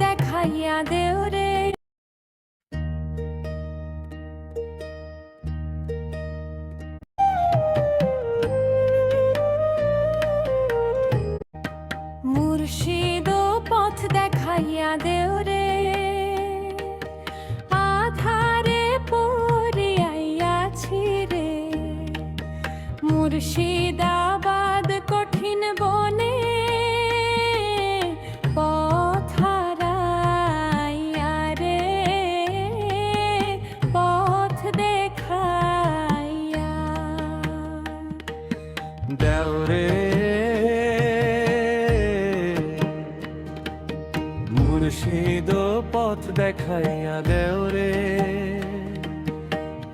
দেখাইয়া দেও রে। মুর্শিদ পথ দেখাইয়া দেও রে। আধারে পড়িয়াছি রে। মুর্শিদাবাদ পথ দেখাইয়া দেও রে।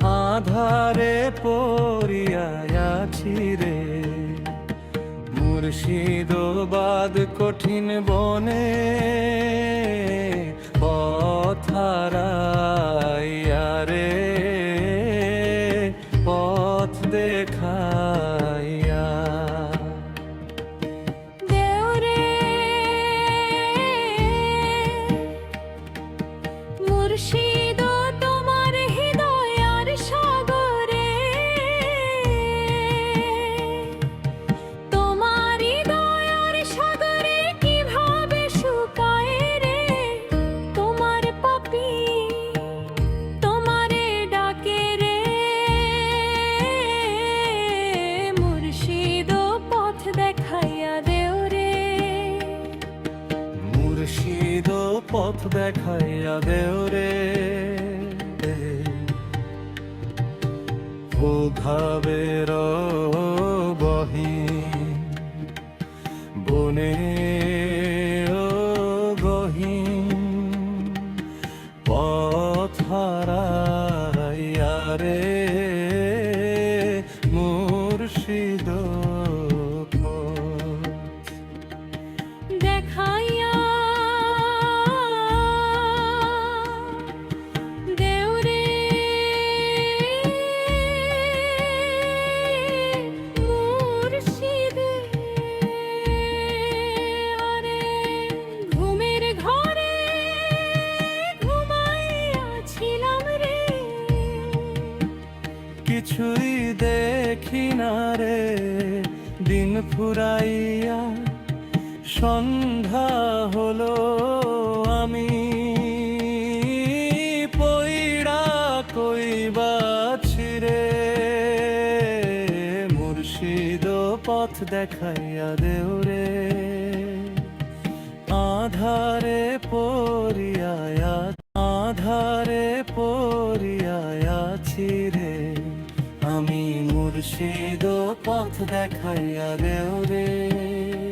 আধারে পড়িয়াছি রে। মুর্শিদাবাদ কঠিন বনে পথারাইয়া মুর্শিদ মুর্শিদ পথ দেখাইয়া দেও রে। ও ঘাবের বহি বনে পথ হারাইয়া রে মুর্শিদ পথ। কিছুই দেখি না রে। দিন ফুরাইয়া সন্ধ্যা হলো আমি। পইড়া কইবাছি রে। মুর্শিদ পথ দেখাইয়া দেও রে। আধারে পরিয়ায়া আধারে পরিয়াছি মুর্শিদ পথ দেখাইয়া দেও রে।